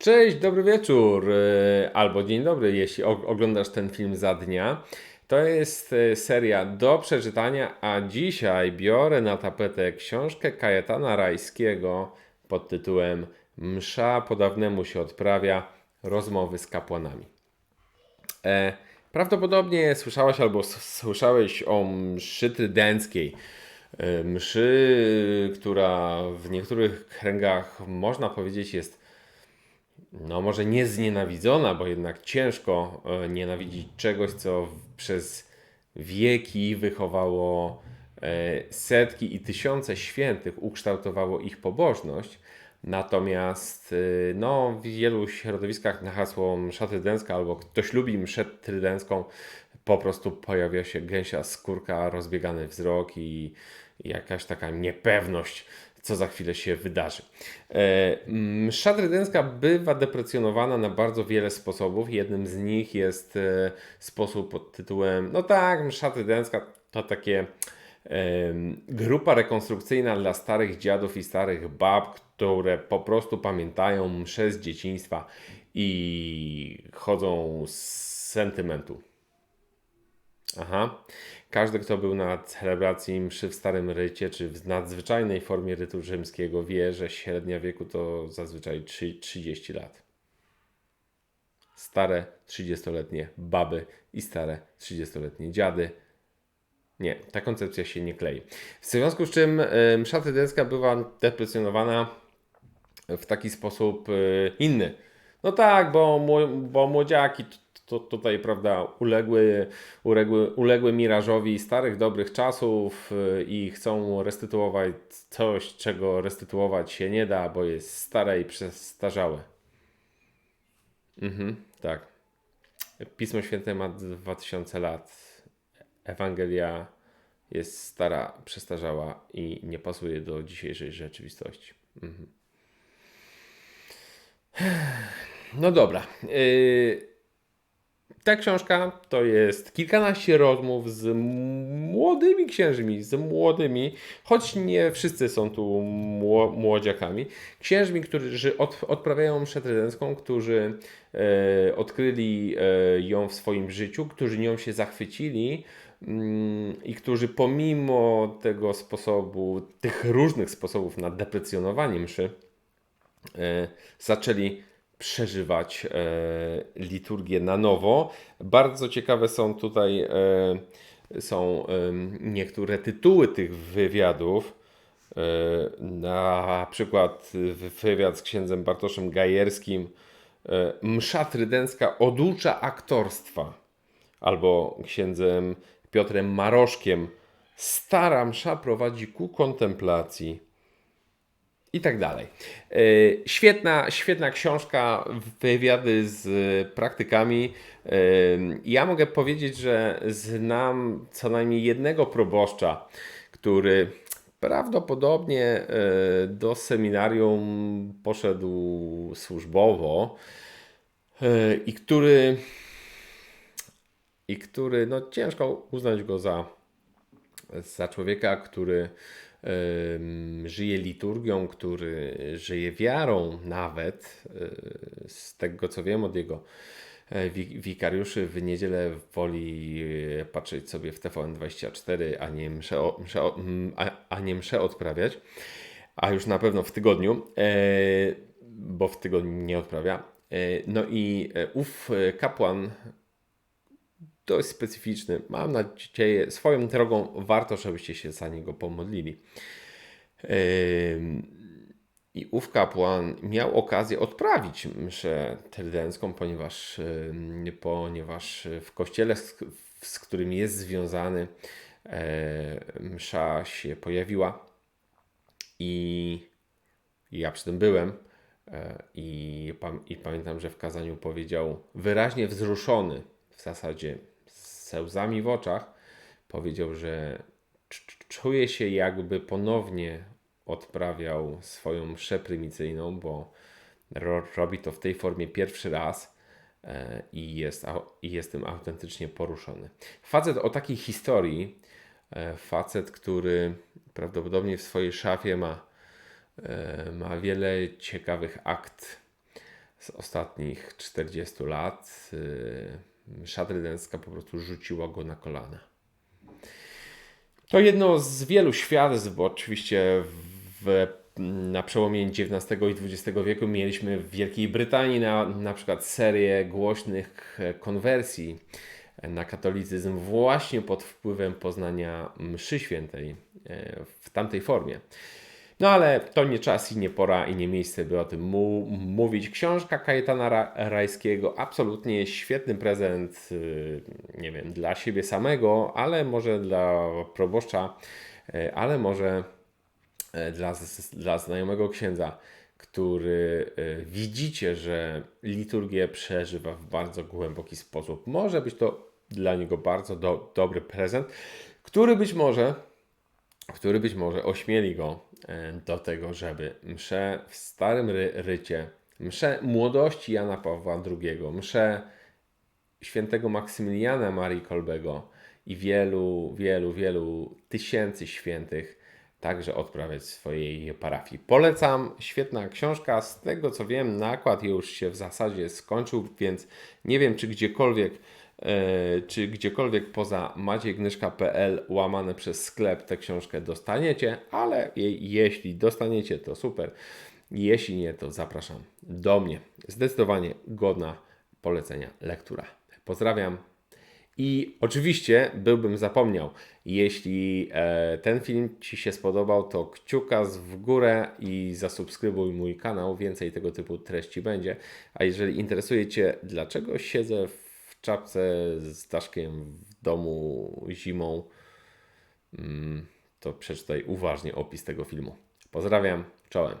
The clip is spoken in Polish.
Cześć, dobry wieczór, e, albo dzień dobry, jeśli oglądasz ten film za dnia. To jest e, seria do przeczytania, a dzisiaj biorę na tapetę książkę Kajetana Rajskiego pod tytułem Msza po dawnemu się odprawia, rozmowy z kapłanami. E, prawdopodobnie słyszałaś albo słyszałeś o mszy trydenckiej. E, mszy, która w niektórych kręgach można powiedzieć jest no może nie znienawidzona, bo jednak ciężko e, nienawidzić czegoś, co przez wieki wychowało e, setki i tysiące świętych, ukształtowało ich pobożność. Natomiast e, no, w wielu środowiskach na hasło msza trydencka albo ktoś lubi mszę trydencką po prostu pojawia się gęsia skórka, rozbiegany wzrok i jakaś taka niepewność co za chwilę się wydarzy. E, msza trydencka bywa deprecjonowana na bardzo wiele sposobów. Jednym z nich jest e, sposób pod tytułem, no tak, msza trydencka to takie grupa rekonstrukcyjna dla starych dziadów i starych bab, które po prostu pamiętają mszę z dzieciństwa i chodzą z sentymentu. Aha. Każdy, kto był na celebracji mszy w Starym Rycie, czy w nadzwyczajnej formie rytu rzymskiego, wie, że średnia wieku to zazwyczaj 30 lat. Stare 30-letnie baby i stare 30-letnie dziady. Nie, ta koncepcja się nie klei. W związku z czym y, msza trydencka była deprecjonowana w taki sposób y, inny. No tak, bo, bo młodziaki to tutaj, prawda, uległy, uległy, uległy mirażowi starych, dobrych czasów y, i chcą restytuować coś, czego restytuować się nie da, bo jest stare i przestarzałe. Mhm, tak. Pismo Święte ma 2000 lat. Ewangelia jest stara, przestarzała i nie pasuje do dzisiejszej rzeczywistości. Mhm. No dobra. Yy, ta książka to jest kilkanaście rozmów z młodymi księżmi, z młodymi, choć nie wszyscy są tu młodziakami, księżmi, którzy od, odprawiają mszę którzy e, odkryli e, ją w swoim życiu, którzy nią się zachwycili mm, i którzy pomimo tego sposobu, tych różnych sposobów na deprecjonowanie mszy, e, zaczęli przeżywać e, liturgię na nowo. Bardzo ciekawe są tutaj e, są e, niektóre tytuły tych wywiadów. Na przykład wywiad z księdzem Bartoszem Gajerskim Msza trydencka oducza aktorstwa albo księdzem Piotrem Maroszkiem Stara msza prowadzi ku kontemplacji i tak dalej. E, świetna, świetna książka, wywiady z praktykami. E, ja mogę powiedzieć, że znam co najmniej jednego proboszcza, który prawdopodobnie e, do seminarium poszedł służbowo i który i który no ciężko uznać go za, za człowieka, który żyje liturgią, który żyje wiarą nawet, e, z tego co wiem od jego e, wikariuszy w niedzielę woli e, patrzeć sobie w TVN24, a nie mszę, mszę, a, a nie mszę odprawiać, a już na pewno w tygodniu, bo w tygodniu nie odprawia. No i ów kapłan dość specyficzny. Mam nadzieję, swoją drogą warto, żebyście się za niego pomodlili. I ów kapłan miał okazję odprawić mszę trydencką, ponieważ, ponieważ w kościele, z którym jest związany, e, msza się pojawiła i ja przy tym byłem. E, I, I pamiętam, że w kazaniu powiedział wyraźnie wzruszony w zasadzie ze łzami w oczach, powiedział, że czuje się jakby ponownie odprawiał swoją mszę prymicyjną, bo ro robi to w tej formie pierwszy raz e, i jest, i jest tym autentycznie poruszony. Facet o takiej historii, e, facet, który prawdopodobnie w swojej szafie ma, e, ma wiele ciekawych akt z ostatnich 40 lat. Yy, Msza trydencka po prostu rzuciła go na kolana. To jedno z wielu świadectw, bo oczywiście w, na przełomie XIX i XX wieku mieliśmy w Wielkiej Brytanii na, na przykład serię głośnych konwersji na katolicyzm właśnie pod wpływem poznania mszy świętej e, w tamtej formie. No ale to nie czas i nie pora i nie miejsce, by o tym mu mówić. Książka Kajetana Ra Rajskiego absolutnie świetny prezent, yy, nie wiem, dla siebie samego, ale może dla proboszcza, yy, ale może yy, dla, dla znajomego księdza, który widzicie, że liturgię przeżywa w bardzo głęboki sposób. Może być to dla niego bardzo do, dobry prezent, który być może który być może ośmieli go e, do tego, żeby mszę w starym ry rycie, mszę młodości Jana Pawła II, mszę świętego Maksymiliana Marii Kolbego i wielu, wielu, wielu tysięcy świętych także odprawiać w swojej parafii. Polecam, świetna książka. Z tego co wiem, nakład już się w zasadzie skończył, więc nie wiem, czy gdziekolwiek e, czy gdziekolwiek poza maciejgnyszka.pl łamane przez sklep tę książkę dostaniecie, ale jeśli dostaniecie, to super. Jeśli nie, to zapraszam do mnie. Zdecydowanie godna polecenia lektura. Pozdrawiam. I oczywiście byłbym zapomniał, jeśli e, ten film Ci się spodobał, to kciuka w górę i zasubskrybuj mój kanał, więcej tego typu treści będzie. A jeżeli interesuje Cię, dlaczego siedzę w czapce z daszkiem w domu zimą, mm, to przeczytaj uważnie opis tego filmu. Pozdrawiam, czołem.